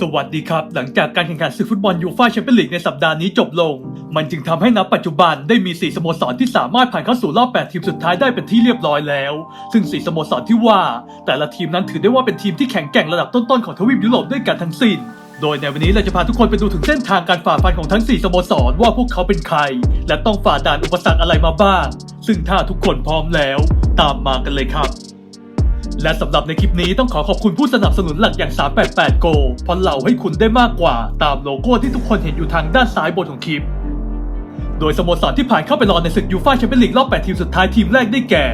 สวัสดีครับ หลังจากการแข่งขันศึกฟุตบอลยูฟ่าแชมเปี้ยนลีกในสัปดาห์นี้จบลง มันจึงทำให้นับปัจจุบันได้มี 4 สโมสรที่สามารถผ่านเข้าสู่รอบ 8 ทีมสุดท้ายได้เป็นที่เรียบร้อยแล้ว ซึ่ง 4 สโมสรที่ว่า แต่ละทีมนั้นถือได้ว่าเป็นทีมที่แข็งแกร่งระดับต้นๆของทวีปยุโรปด้วยกันทั้งสิ้น โดยในวันนี้เราจะพาทุกคนไปดูถึงเส้นทางการฝ่าฟันของทั้ง 4 สโมสรว่าพวกเขาเป็นใคร และต้องฝ่าด่านอุปสรรคอะไรมาบ้าง ซึ่งถ้าทุกคนพร้อมแล้ว ตามมากันเลยครับ และสำหรับในคลิปนี้ต้องขอขอบคุณผู้สนับสนุนหลักอย่าง 388 Go เพราะเหล่าให้คุณได้มากกว่าตามโลโก้ที่ทุกคนเห็นอยู่ทางด้านซ้ายบนของคลิป โดยสโมสรที่ผ่านเข้าไปรอในศึกยูฟ่าแชมเปี้ยนลีกรอบ 8 ทีมสุดท้ายทีมแรกได้แก่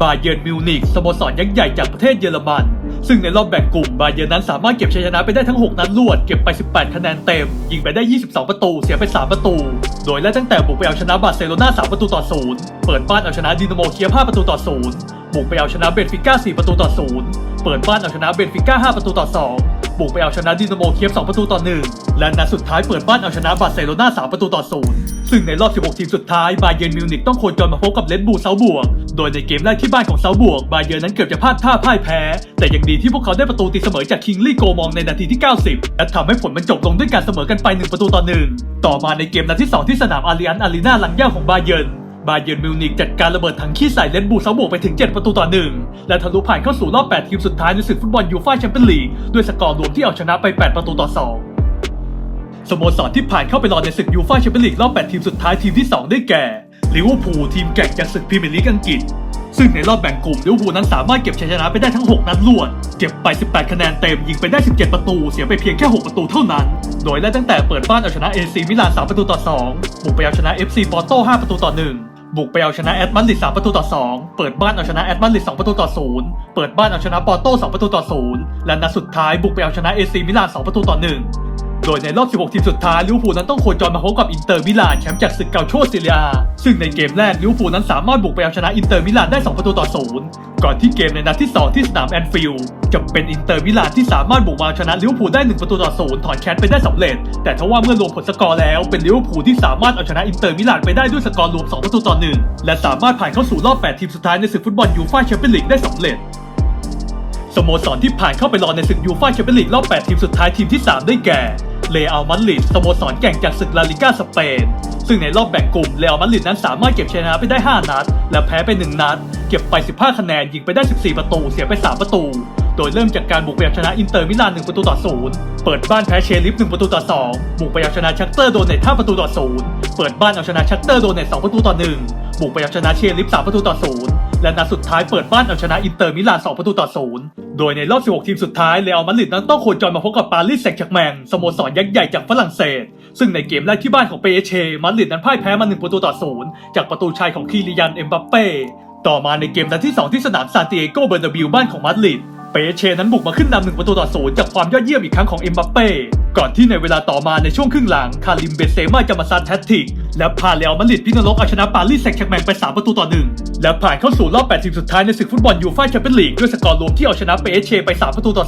บาเยิร์นมิวนิกสโมสรยักษ์ใหญ่จากประเทศเยอรมัน ซึ่งในรอบแบ่งกลุ่มบาเยอร์นั้นสามารถเก็บชัยชนะไปได้ทั้ง 6 นัดรวด เก็บไป 18 คะแนนเต็ม ยิงไปได้ 22 ประตู เสียไป 3 ประตู โดยและตั้งแต่บุกไปเอาชนะบาร์เซโลนา3ประตูต่อ0เปิดบ้านเอาชนะดินาโมเคียบ5ประตูต่อ0บุกไปเอาชนะเบนฟิก้า4ประตูต่อ0เปิดบ้านเอาชนะเบนฟิก้า5ประตูต่อ2 บุกไปเอาชนะดินาโมเคียบ2ประตูต่อ1และนัดสุดท้ายเปิดบ้านเอาชนะบาร์เซโลนา3ประตูต่อ0ซึ่งในรอบ 16 ทีมสุดท้ายบาเยิร์นมิวนิกต้องโคจรมาพบกับเลดบูเซาบวก โดยในเกมแรกที่บ้านของเซาบวก บาเยิร์นนั้นเกือบจะพลาดท่าพ่ายแพ้ แต่ยังดีที่พวกเขาได้ประตูตีเสมอจากคิงลี่โกมองในนาทีที่ 90 และทำให้ผลมันจบลงด้วยการเสมอกันไป 1 ประตูต่อ1ต่อมาในเกมนัดที่ 2 ที่สนามอาริอันอารีนาหลังย่าของบาเยิร์น บาเยิร์นมิวนิกจัดการระเบิดถังขี้ใส่เลดบูเซาบวกไปถึง 7 ประตูต่อ1และทะลุผ่านเข้าสู่รอบ 8 ทีมสุดท้ายในศึกฟุตบอลยูฟ่าแชมเปี้ยนลีกด้วยสกอร์รวมที่เอาชนะไป 8 ประตูต่อ 2 สโมสรที่ผ่านเข้าไปรอในศึกยูฟ่าแชมเปี้ยนลีกรอบ 8 ทีมสุดท้ายทีมที่ 2 ได้แก่ลิเวอร์พูลทีมแก่งจากศึกพรีเมียร์ลีกอังกฤษ ซึ่งในรอบแบ่งกลุ่มลิเวอร์พูลนั้นสามารถเก็บชัยชนะไปได้ทั้ง 6 นัดรวด เก็บไป 18 คะแนนเต็มยิงไปได้ 17 ประตู เสียไปเพียงแค่ 6 ประตูเท่านั้น โดยและตั้งแต่เปิดบ้านเอาชนะเอซีมิลาน 3 ประตูต่อ 2 บุกไปเอาชนะ FC ปอร์โต้ 5 ประตูต่อ 1 บุกไปเอาชนะแอตมาดริด3ประตูต่อ 2 เปิดบ้านเอาชนะแอตมาดริด2ประตูต่อ0เปิดบ้านเอาชนะปอร์โต้2ประตูต่อ0และนัดสุดท้ายบุกไปเอาชนะเอซีมิลาน2ประตูต่อ1 โดยในรอบ 16 ทีมสุดท้ายลิเวอร์พูลนั้นต้องโคจรมาพบกับอินเตอร์มิลานแชมป์จากศึกเกาโชซีเรีย ซึ่งในเกมแรกลิเวอร์พูลนั้นสามารถบุกไปเอาชนะอินเตอร์มิลานได้ 2 ประตูต่อ 0 ก่อนที่เกมในนัดที่ 2 ที่สนามแอนฟิลด์จะเป็นอินเตอร์มิลานที่สามารถบุกมาเอาชนะลิเวอร์พูลได้ 1 ประตูต่อ 0 ถอนแค้นไปได้สำเร็จ แต่ทว่าเมื่อรวมผลสกอร์แล้วเป็นลิเวอร์พูลที่สามารถเอาชนะอินเตอร์มิลานไปได้ด้วยสกอร์รวม 2 ประตูต่อ 1 และสามารถผ่านเข้าสู่รอบ 8 ทีมสุดท้ายในศึกฟุตบอลยูฟ่าแชมเปี้ยนลีกได้สำเร็จสโมสรที่ผ่านเข้าไปรอในศึกยูฟ่าแชมเปี้ยนลีกรอบ 8 ทีมสุดท้ายทีมที่ 3 ได้แก่ เรอัลมาดริดสโมสรแก่งจากศึกลาลิก้าสเปน ซึ่งในรอบแบ่งกลุ่มเรอัลมาดริดนั้นสามารถเก็บชนะไปได้ 5 นัด และแพ้ไป 1 นัด เก็บไป 15 คะแนนยิงไปได้ 14 ประตู เสียไป 3 ประตู โดยเริ่มจากการบุกไปเอาชนะอินเตอร์มิลาน 1 ประตูต่อ 0 เปิดบ้านแพ้เชลิฟ 1 ประตูต่อ 2 บุกไปเอาชนะชักเตอร์โดนเนต5ประตูต่อ 0 เปิดบ้านเอาชนะชักเตอร์โดนเนต2ประตูต่อ 1 บุกไปเอาชนะเชลิฟ 3 ประตูต่อ 0 และนัดสุดท้ายเปิดบ้านเอาชนะอินเตอร์มิลาน 2 ประตูต่อ 0 โดยในรอบ 16 ทีมสุดท้ายเรอัลมาดริดนั้นต้องโคจรมาพบกับปารีสแซงต์แชร์กแมงสโมสรยักษ์ใหญ่จากฝรั่งเศส ซึ่งในเกมแรกที่บ้านของเปเชมาดริดนั้นพ่ายแพ้มา 1 ประตูต่อศูนย์จากประตูชัยของคีริยันเอ็มบัปเป้ต่อมาในเกมนัดที่ 2 ที่สนามซานติเอโกเบอร์นาบิวบ้านของมาดริดเปเชนั้นบุกมาขึ้นนำหนึ่งประตูต่อศูนย์จากความยอดเยี่ยมอีกครั้งของเอ็มบัปเป้ ก่อนที่ในเวลาต่อมาในช่วงครึ่งหลัง คาริมเบเซม่าจะมาซัดแฮตทิก และพาเรอัลมาดริดพินรกเอาชนะปารีสแซงต์แชร์กแมงไป 3 ประตูต่อ 1 และผ่านเข้าสู่รอบ8ทีมสุดท้ายในศึกฟุตบอลยูฟ่าแชมเปี้ยนลีกด้วยสกอร์รวมที่เอาชนะเปเชไป 3 ประตูต่อ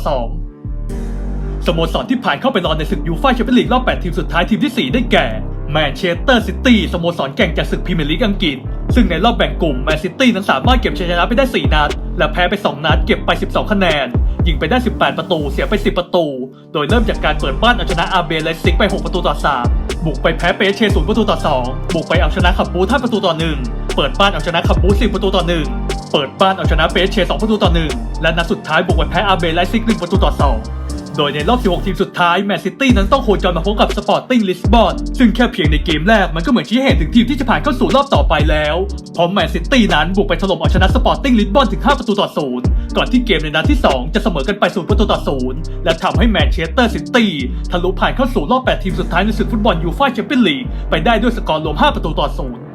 2 สโมสรที่ผ่านเข้าไปรอในศึกยูฟ่าแชมเปี้ยนลีกรอบ 8 ทีมสุดท้ายทีมที่ 4 ได้แก่แมนเชสเตอร์ซิตี้สโมสรแก่งจากศึกพรีเมียร์ลีกอังกฤษ ซึ่งในรอบแบ่งกลุ่มแมนซิตี้นั้นสามารถเก็บชัยชนะไปได้ 4 นัด และแพ้ไป 2 นัดเก็บไป 12 คะแนน ยิงไปได้ 18 ประตู เสียไป 10 ประตู โดยเริ่มจากการเปิดบ้านเอาชนะอาเบเลซิกไป 6 ประตูต่อ 3 บุกไปแพ้เปเชศูนย์ประตูต่อ 2 บุกไปเอาชนะคับบู5ประตูต่อ 1 เปิดบ้านเอาชนะคับบู10ประตูต่อ 1 เปิดบ้านเอาชนะเปเชสองประตูต่อ 1 และนัดสุดท้ายบุกไปแพ้อาเบเลซิก1ประตูต่อ 2 โดยในรอบ 16 ทีมสุดท้ายแมนซิตี้นั้นต้องโคจรมาพบกับสปอร์ติ้งลิสบอนซึ่งแค่เพียงในเกมแรกมันก็เหมือนชี้เห็นถึงทีมที่จะผ่านเข้าสู่รอบต่อไปแล้วเพราะแมนซิตี้นั้นบุกไปถล่มเอาชนะสปอร์ติ้งลิสบอนถึง 5 ประตูต่อ0ก่อนที่เกมในนัดที่ 2 จะเสมอกันไป0ประตูต่อ0และทำให้แมนเชสเตอร์ซิตี้ทะลุผ่านเข้าสู่รอบ 8 ทีมสุดท้ายในศึกฟุตบอลยูฟ่าแชมเปี้ยนลีกไปได้ด้วยสกอร์รวม 5 ประตูต่อ0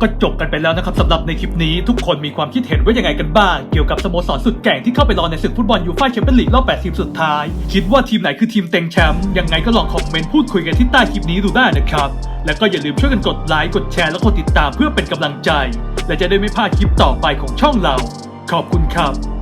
ก็จบกันไปแล้วนะครับสำหรับในคลิปนี้ทุกคนมีความคิดเห็นว่ายังไงกันบ้าง เกี่ยวกับสโมสรสุดแกร่งที่เข้าไปรอในศึกฟุตบอลยูฟ่าแชมเปี้ยนลีกรอบ 8 ทีมสุดท้าย คิดว่าทีมไหนคือทีมเต็งแชมป์ยังไงก็ลองคอมเมนต์พูดคุยกันที่ใต้คลิปนี้ดูได้นะครับแล้วก็อย่าลืมช่วยกันกดไลค์กดแชร์และกดติดตามเพื่อเป็นกำลังใจ และจะได้ไม่พลาดคลิปต่อไปของช่องเรา ขอบคุณครับ